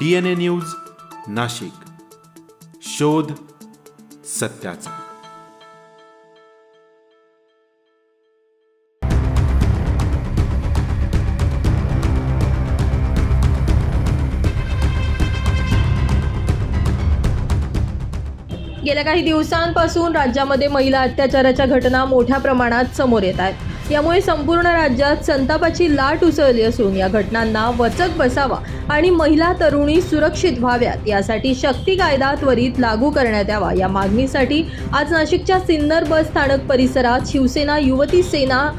DNA news Nashik. शोध सत्याचा. गेल्या काही दिवसांपासून राज्यामध्ये महिला अत्याचाराच्या घटना मोठ्या प्रमाणात समोर येत आहेत. यामुळे संपूर्ण राज्यात संतापाची लाट उसळली असून या घटनांना वचक बसावा आणि महिला तरुणी सुरक्षित व्हाव्यात यासाठी शक्ती कायदा त्वरित लागू करण्यात यावा या मागणीसाठी आज नाशिकच्या सिन्नर बस स्थानक परिसरात शिवसेना युवती सेना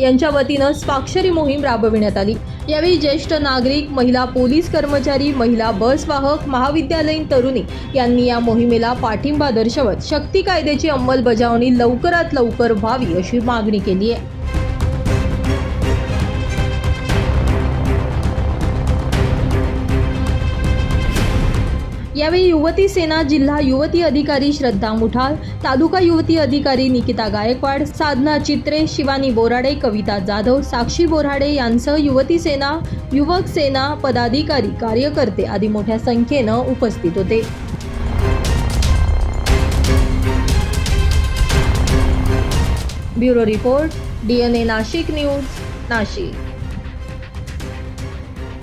यांच्या वतीनं स्वाक्षरी मोहीम राबविण्यात आली. यावेळी ज्येष्ठ नागरिक महिला पोलीस कर्मचारी महिला बसवाहक महाविद्यालयीन तरुणी यांनी या मोहिमेला पाठिंबा दर्शवत शक्ती कायद्याची अंमलबजावणी लवकरात लवकर व्हावी अशी मागणी केली आहे. यावेळी युवती सेना जिल्हा युवती अधिकारी श्रद्धा मुठाल तालुका युवती अधिकारी निकिता गायकवाड साधना चित्रे शिवानी बोराडे कविता जाधव साक्षी बोराडे यांसह युवती सेना युवक सेना पदाधिकारी कार्यकर्ते आदी मोठ्या संख्येनं उपस्थित होते. Bureau report DNA Nashik news Nashik.